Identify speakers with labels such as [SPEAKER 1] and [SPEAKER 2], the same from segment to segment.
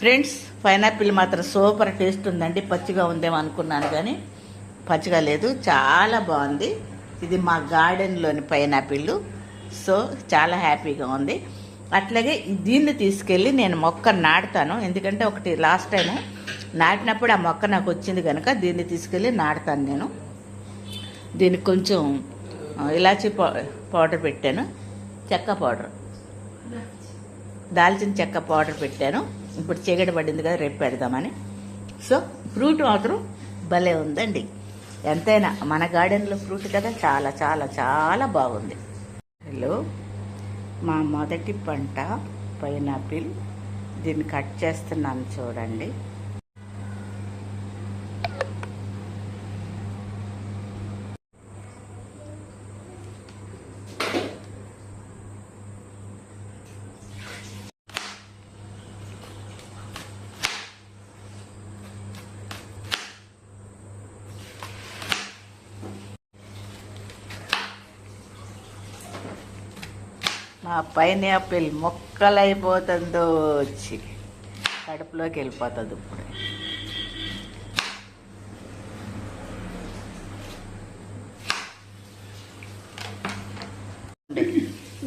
[SPEAKER 1] Friends pineapple మాత్రం super taste ఉందండి. పచ్చిగా ఉందేమో అనుకున్నాను కానీ పచ్చిగా లేదు. చాలా బాగుంది. ఇది మా గార్డెన్లోని పైనాపిల్ సో చాలా హ్యాపీగా ఉంది. అట్లాగే దీన్ని తీసుకెళ్ళి నేను మొక్క నాటుతాను. ఎందుకంటే ఒకటి లాస్ట్ టైము నాటినప్పుడు ఆ మొక్క నాకు వచ్చింది కనుక దీన్ని తీసుకెళ్ళి నాటుతాను నేను. దీనికి కొంచెం ఇలాచీ పౌ పౌడర్ పెట్టాను. చెక్క పౌడర్. దాల్చిన చెక్క పౌడర్ పెట్టాను. ఇప్పుడు చీకటి పడింది కదా రేపు పెడదామని. సో ఫ్రూట్ మాత్రం భలే ఉందండి. ఎంతైనా మన గార్డెన్లో ఫ్రూట్ కదా చాలా చాలా చాలా బాగుంది. హలో మా మొదటి పంట పైనాపిల్. దీన్ని కట్ చేస్తున్నాను చూడండి. మా పైనాపిల్ మొక్కలైపోతుందో వచ్చి కడుపులోకి వెళ్ళిపోతుంది ఇప్పుడు.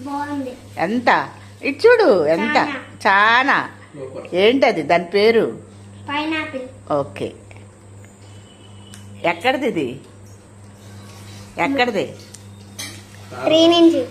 [SPEAKER 2] బాగుంది.
[SPEAKER 1] ఎంత? ఇటు చూడు ఎంత? చాలా ఏంటది? దాని పేరు? ఓకే. ఎక్కడిది ఇది? ఎక్కడిది? Three
[SPEAKER 3] inch